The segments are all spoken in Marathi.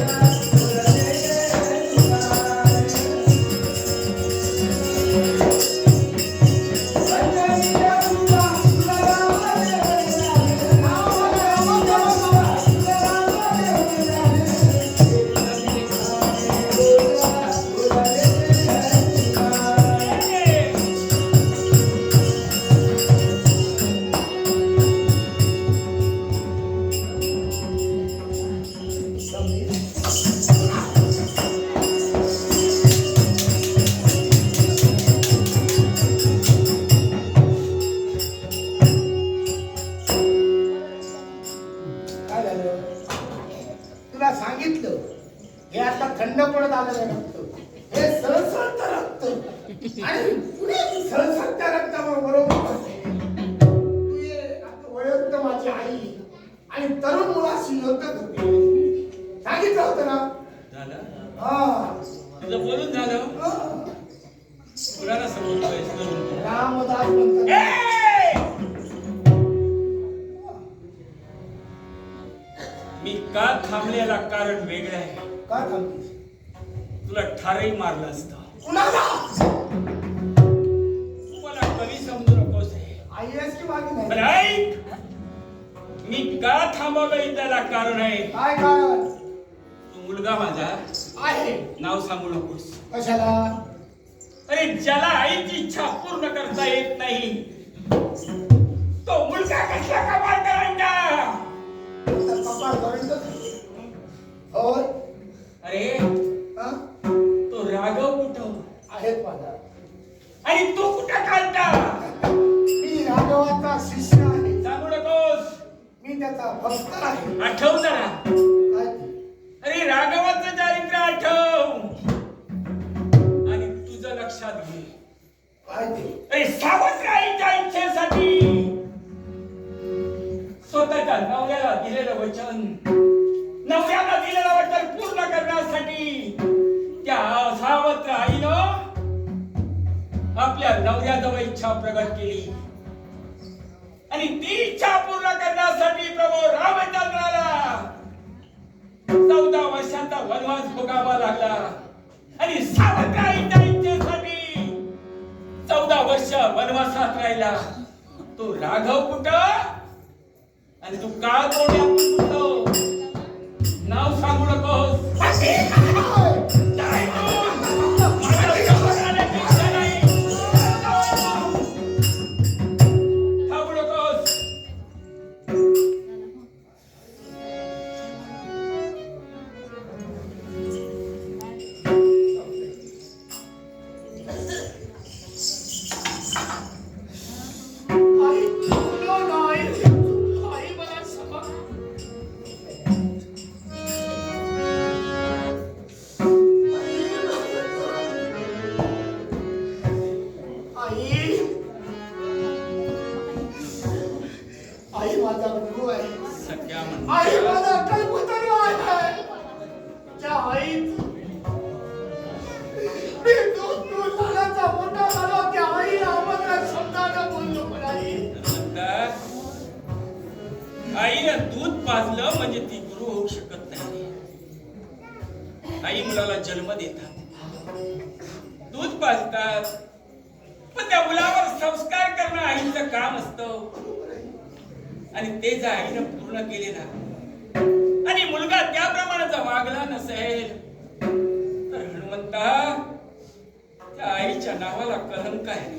काय माझी आई. आणि तरुण मुलाशी युद्ध करते सांगितलं होतं ना? झालं हा. तुझं बोलून झालं हा. कुणाला समोर रामदास म्हणतात मी का थांबलेला कारण वेगळं आहे? काय थांबतीस तुला ठारही मारलं असतं. कुणाला? तू मला कवी समजू नकोस हे. आई आहेस की मागे नाही? मी का थांबवलं त्याला कारण आहे. काय कारण? तू मुलगा माझा आहे. नाव सांगू नकोस. कशाला? अरे ज्याला आईची इच्छा पूर्ण करता येत नाही तो मुलगा कसला कमाल करंटच होय अरे हा? तो राघव कुठं? आहेत माझा आणि तो कुठं खालता त्याचा भक्त आहे आठव जरा. काय? अरे राघवाचं चारित्र्य आठव. आणि तुझं लक्षात घे. काय ते? अरे सावत्राईच्या इच्छेसाठी स्वतःच्या नवऱ्याला दिलेलं वचन नवऱ्याला दिलेलं वचन पूर्ण करण्यासाठी त्या सावत्र आईनं आपल्या नवऱ्याजवळ इच्छा प्रगट केली. आणि ती इच्छा पूर्ण करण्यासाठी प्रभू रामचंद्राला चौदा वर्षाचा वनवास भोगावा लागला. आणि सावत्राईच्या इच्छेसाठी चौदा वर्ष वनवासात राहिला. तो राघव कुठं? आणि तू काळ तोंड्यातून नाव सांगू नकोस. आई माझा गुरु आहे. आई माझा कल्पतरू आहे? त्या आई मी दूध दूध लाडाचा मोठा झालो त्या आईला आम्हाला शब्दानं बोललो पण आई. आईनं दूध पाजलं म्हणजे ती गुरु होऊ शकत नाही. आई मुलाला जन्म देतात. दूध पाजतात. पण त्या मुलावर संस्कार करणं आईचं काम असतं. आणि ते जर आईनं पूर्ण केले ना आणि मुलगा त्याप्रमाणे जर वागला नसेल तर हनुमंता त्या आईच्या नावाला कलंक आहे.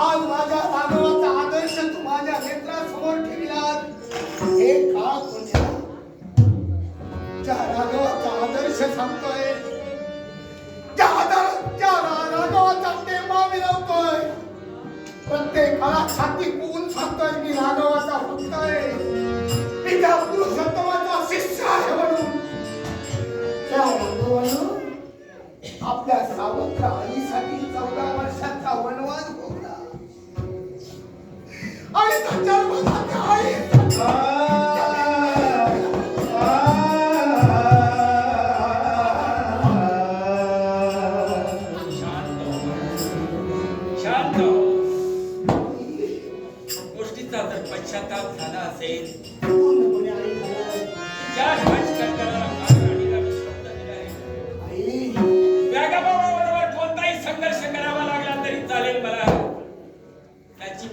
आज माझ्या राघवाचा आदर्श तू माझ्या नेत्रासमोर ठेवलास. हे काळ कोणत्या? ज्या राघवाचा आदर्श सांगतोय ज्या आदर ज्या राघवाचा प्रेमा मिळवतोय. प्रत्येक काळात छाती कोण सांगतोय मी राघवाचा फक्त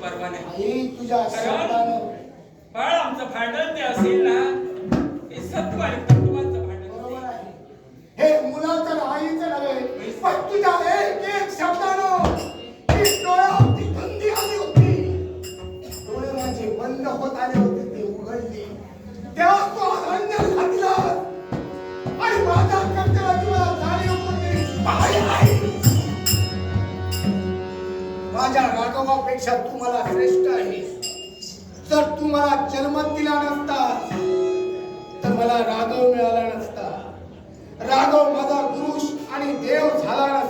परवा नाही. बाळ आमचं भांडण ते असेल ना हे सत्व आहे कुटुंबाचं भांडण बरोबर आहे. हे मुलाचं आईचं नव्हे पण तुझ्या पेक्षा तुम्हाला श्रेष्ठ आहे. जर तुम्हाला जन्म दिला नसता तर मला राघव मिळाला नसता. राघव माझा पुरुष आणि देव झाला नसता.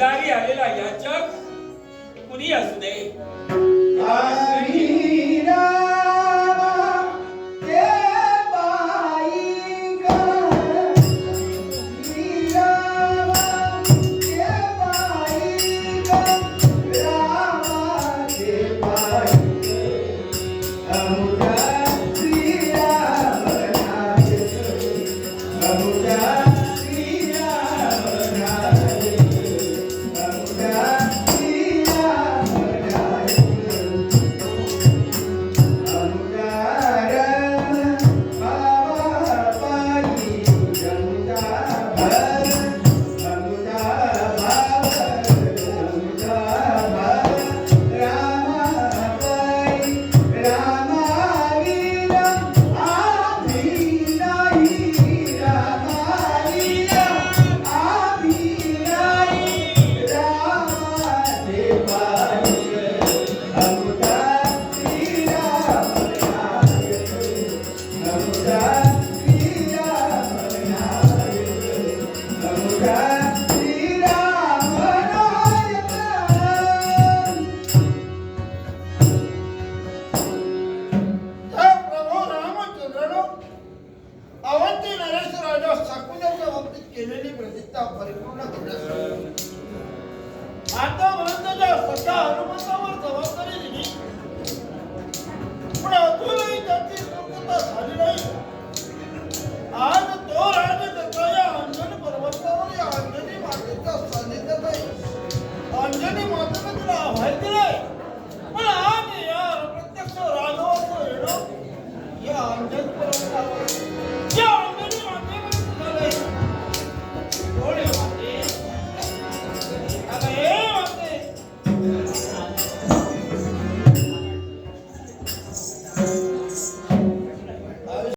दारी आलेला याचक कुणी असू दे.